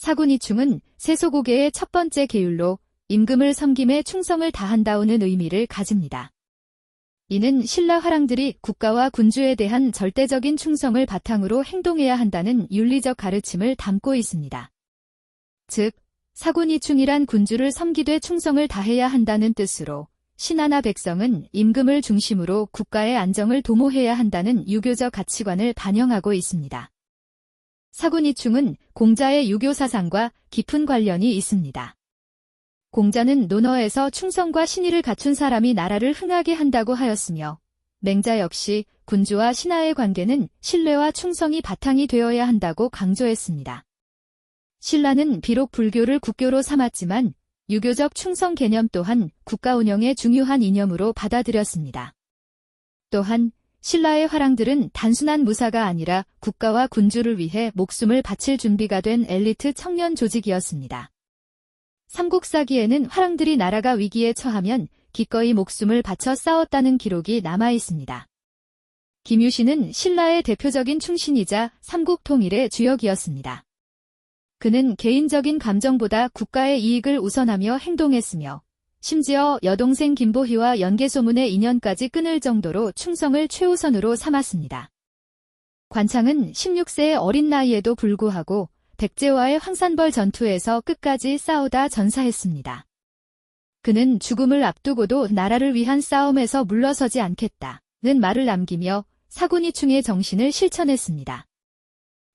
사군이충은 세소고개의 첫 번째 계율로 임금을 섬김에 충성을 다한다오는 의미를 가집니다. 이는 신라 화랑들이 국가와 군주에 대한 절대적인 충성을 바탕으로 행동해야 한다는 윤리적 가르침을 담고 있습니다. 즉, 사군이충이란 군주를 섬기되 충성을 다해야 한다는 뜻으로 신하나 백성은 임금을 중심으로 국가의 안정을 도모해야 한다는 유교적 가치관을 반영하고 있습니다. 사군이충은 공자의 유교 사상과 깊은 관련이 있습니다. 공자는 논어에서 충성과 신의를 갖춘 사람이 나라를 흥하게 한다고 하였으며 맹자 역시 군주와 신하의 관계는 신뢰와 충성이 바탕이 되어야 한다고 강조했습니다. 신라는 비록 불교를 국교로 삼았지만 유교적 충성 개념 또한 국가 운영의 중요한 이념으로 받아들였습니다. 또한 신라의 화랑들은 단순한 무사가 아니라 국가와 군주를 위해 목숨을 바칠 준비가 된 엘리트 청년 조직이었습니다. 삼국사기에는 화랑들이 나라가 위기에 처하면 기꺼이 목숨을 바쳐 싸웠다는 기록이 남아 있습니다. 김유신은 신라의 대표적인 충신이자 삼국 통일의 주역이었습니다. 그는 개인적인 감정보다 국가의 이익을 우선하며 행동했으며 심지어 여동생 김보희와 연계소문의 인연까지 끊을 정도로 충성을 최우선으로 삼았습니다. 관창은 16세의 어린 나이에도 불구하고 백제와의 황산벌 전투에서 끝까지 싸우다 전사했습니다. 그는 죽음을 앞두고도 나라를 위한 싸움에서 물러서지 않겠다는 말을 남기며 사군이충의 정신을 실천했습니다.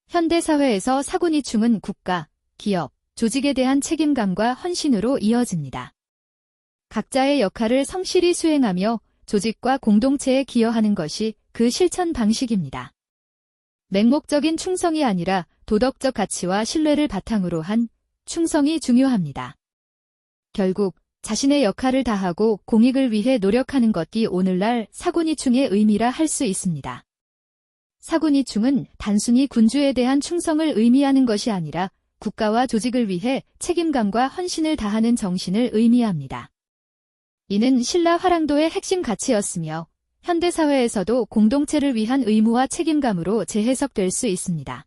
현대사회에서 사군이충은 국가, 기업, 조직에 대한 책임감과 헌신으로 이어집니다. 각자의 역할을 성실히 수행하며 조직과 공동체에 기여하는 것이 그 실천 방식입니다. 맹목적인 충성이 아니라 도덕적 가치와 신뢰를 바탕으로 한 충성이 중요합니다. 결국 자신의 역할을 다하고 공익을 위해 노력하는 것이 오늘날 사군이충의 의미라 할 수 있습니다. 사군이충은 단순히 군주에 대한 충성을 의미하는 것이 아니라 국가와 조직을 위해 책임감과 헌신을 다하는 정신을 의미합니다. 이는 신라 화랑도의 핵심 가치였으며 현대사회에서도 공동체를 위한 의무와 책임감으로 재해석될 수 있습니다.